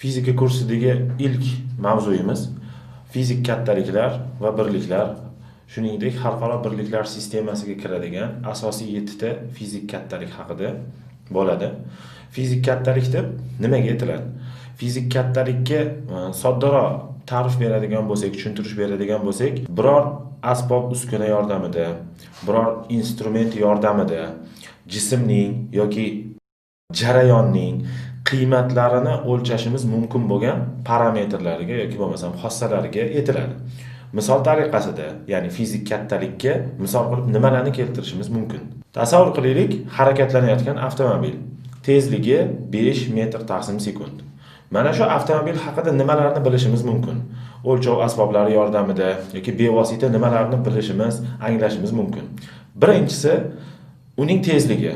Fizika kursidagi ilk mavzuyimiz fizik kattaliklar va birliklar, shuningdek xalqaro birliklar sistemasiga kiradigan asosiy yettita fizik kattalik haqida bo'ladi. Fizik kattalik deb nimaga aytiladi? Fizik kattalikka e, soddaroq ta'rif beradigan bo'lsak, tushuntirish beradigan bo'lsak, biror asbob uskuna yordamida, biror instrument yordamida jismning yoki jarayonning qiymatlarini o'lchashimiz mumkin bo'lgan parametrlarga yoki bo'lmasam xossalariga yetiladi. Misol tariqasida, ya'ni fizik kattalikka misol qilib nimalarni keltirishimiz mumkin? Tasavvur qilaylik, harakatlanayotgan avtomobil. Tezligi 5 metr taqsim sekund. Mana shu avtomobil haqida nimalarni bilishimiz mumkin? O'lchov asboblari yordamida yoki bevosita nimalarni bilishimiz, anglashimiz mumkin. Birinchisi uning tezligi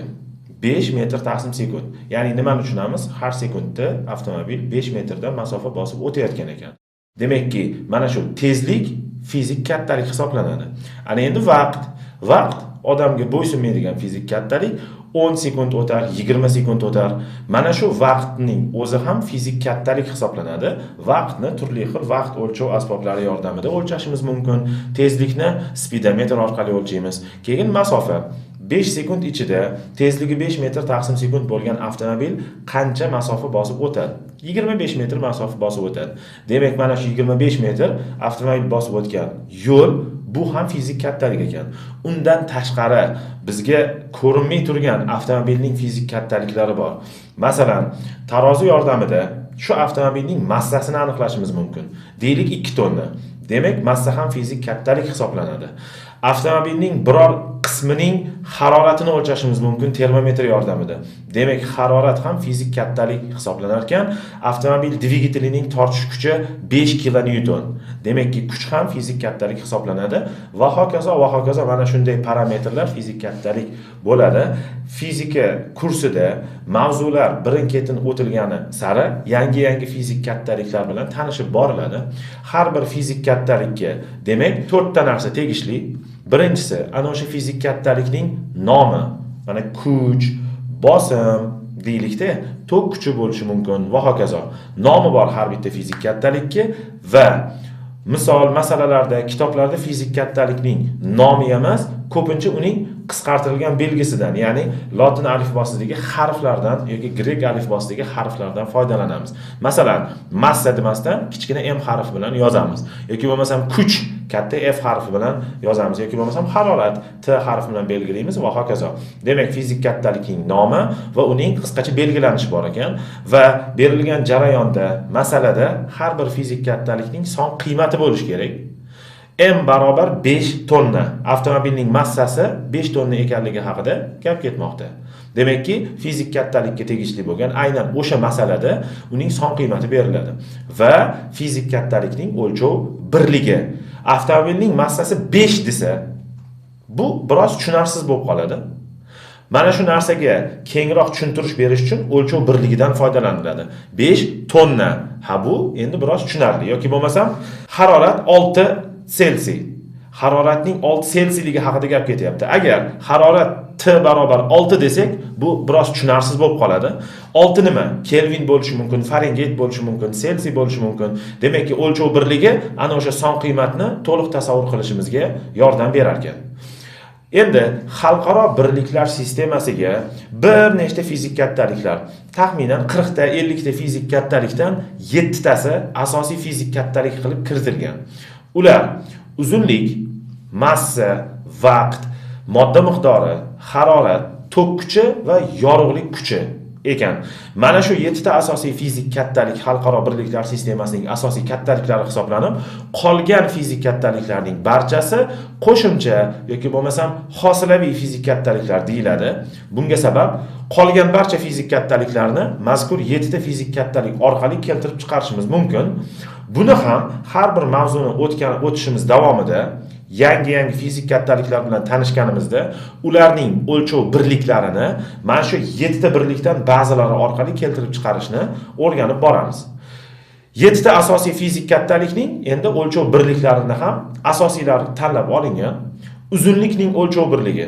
5 metr taqsim sekund. Ya'ni nimani tushunamiz? Har sekundda avtomobil 5 metrdan masofa bosib o'tayotgan ekan. Demakki, mana shu tezlik fizik kattalik hisoblanadi. Ana endi vaqt, vaqt odamga bo'ysunmaydigan fizik kattalik 10 sekund o'tar, 20 sekund o'tar. Mana shu vaqtning o'zi ham fizik kattalik hisoblanadi. Vaqtni turli xil vaqt o'lchov asboblari yordamida o'lchashimiz mumkin. Tezlikni spidometr orqali o'lchaymiz. Keyin masofa 5 sekund ichida tezligi 5 metr taqsim sekund bo'lgan avtomobil qancha masofa bosib o'tadi? 25 metr masofa bosib o'tadi. Demak, mana shu 25 metr avtomobil bosib o'tgan yo'l bu ham fizik kattalik ekan. Undan tashqari bizga ko'rinmay turgan avtomobilning fizik kattaliklari bor. Masalan, tarozi yordamida shu avtomobilning massasini aniqlashimiz mumkin. Deylik 2 tonna. Demak, massa ham fizik kattalik hisoblanadi. Avtomobilning biror qismining haroratini o'lchashimiz mumkin termometr yordamida. Demak, harorat ham fizik kattalik hisoblanar ekan. Avtomobil dvigatelining tortish kuchi 5 kilonewton. Demakki, kuch ham fizik kattalik hisoblanadi va hokazo va hokazo mana shunday parametrlar fizik kattalik bo'ladi. Fizika kursida mavzular birin-ketin o'tilgani sari yangi-yangi fizik kattaliklar bilan tanishib boriladi. Har bir fizik kattalikka, demak, to'rtta narsa tegishli. Birinchisi, ana o'sha fizik kattalikning nomi. Mana kuch, bosim deylikda tok kuchi bo'lishi mumkin va hokazo. Nomi bor har bitta fizik kattalikka va misol masalalarda, kitoblarda fizik kattalikning nomi emas, ko'pincha uning qisqartirilgan belgisidan, ya'ni lotin alifbosidagi harflardan yoki grek alifbosidagi harflardan foydalanamiz. Masalan, massa demasdan kichkina m harfi bilan yozamiz yoki bo'lmasam kuch katta F harfi bilan yozamiz yoki bo'lmasam harorat T harfi bilan belgilaymiz va hokazo. Demak, fizik kattalikning nomi va uning qisqacha belgilanishi bor ekan va berilgan jarayonda, masalada har bir fizik kattalikning son qiymati bo'lishi kerak. M barobar 5 tonna. Avtomobilning massasi 5 tonna ekanligi haqida gap ketmoqda. Demakki, fizik kattalikka tegishli bo'lgan aynan o'sha masalada uning son qiymati beriladi va fizik kattalikning o'lchov birligi. Avtomobilning massasi 5 desa, bu biroz tushunarsiz bo'lib qoladi. Mana shu narsaga kengroq tushuntirish berish uchun o'lchov birligidan foydalaniladi. 5 tonna. Ha bu endi biroz tushunarli yoki bo'lmasam harorat 6 Selsiy. Haroratning 6 selsiyligi haqida gap ketyapti. Agar harorat T barobar 6 desak, bu biroz tushunarsiz bo'lib qoladi. 6 nima? Kelvin bo'lishi mumkin, Fahrenheit bo'lishi mumkin, Selsiy bo'lishi mumkin. Demakki, o'lchov birligi ana o'sha son qiymatni to'liq tasavvur qilishimizga yordam berar ekan. Endi xalqaro birliklar sistemasiga bir nechta fizik kattaliklar, taxminan 40 ta, 50 ta fizik kattalikdan 7 tasi asosiy fizik kattalik qilib kiritilgan. Ular uzunlik, massa, vaqt, modda miqdori, harorat, tok kuchi va yorug'lik kuchi. Ekan. Mana shu 7 ta asosiy fizik kattalik xalqaro birliklar sistemasining asosiy kattaliklari hisoblanib, qolgan fizik kattaliklarning barchasi qo'shimcha yoki bo'lmasam hosilaviy fizik kattaliklar deyiladi. Bunga sabab qolgan barcha fizik kattaliklarni mazkur 7 ta fizik kattalik orqali keltirib chiqarishimiz mumkin. Buni ham har bir mavzuni o'tgan o'tishimiz davomida yangi-yangi fizik kattaliklar bilan tanishganimizda ularning o'lchov birliklarini mana shu 7 ta birlikdan ba'zilari orqali keltirib chiqarishni o'rganib boramiz. 7 ta asosiy fizik kattalikning endi o'lchov birliklarini ham asosiylari tanlab olingan. Uzunlikning o'lchov birligi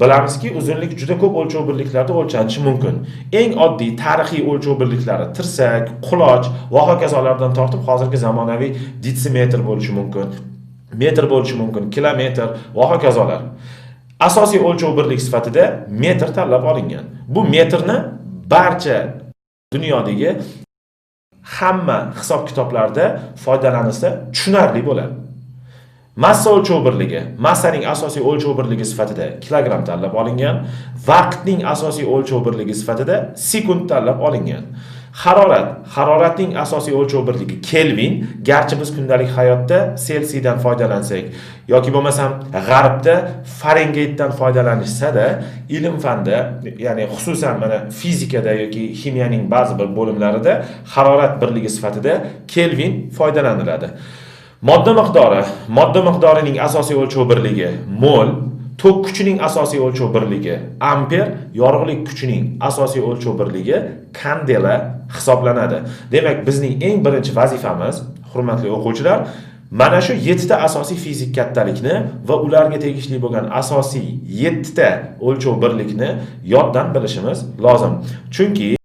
Bilamizki, uzunlik juda ko'p o'lchov birliklarda o'lchanishi mumkin. Eng oddiy tarixiy o'lchov birliklari tirsak, quloch va hokazolardan tortib hozirgi zamonaviy detsimetr bo'lishi mumkin, metr bo'lishi mumkin, kilometr va hokazolar. Asosiy o'lchov birlik sifatida metr tanlab olingan. Bu metrni barcha dunyodagi hamma hisob kitoblarda foydalanilsa tushunarli bo'ladi. Massa o'lchov birligi, massaning asosiy o'lchov birligi sifatida kilogramm tanlab olingan, vaqtning asosiy o'lchov birligi sifatida sekund tanlab olingan. Harorat, haroratning asosiy o'lchov birligi Kelvin, garchi biz kundalik hayotda Selsiydan foydalansak yoki bo'lmasam g'arbda Fahrenheitdan foydalanishsada ilm fanda, ya'ni xususan mana fizikada yoki ximiyaning ba'zi bir bo'limlarida harorat birligi sifatida Kelvin foydalaniladi. Modda miqdori, modda miqdorining asosiy o'lchov birligi mol, tok kuchining asosiy o'lchov birligi amper, yorug'lik kuchining asosiy o'lchov birligi kandela hisoblanadi. Demak, bizning eng birinchi vazifamiz, hurmatli o'quvchilar, mana shu 7 ta asosiy fizik kattalikni va ularga tegishli bo'lgan asosiy 7 ta o'lchov birlikni yoddan bilishimiz lozim. Chunki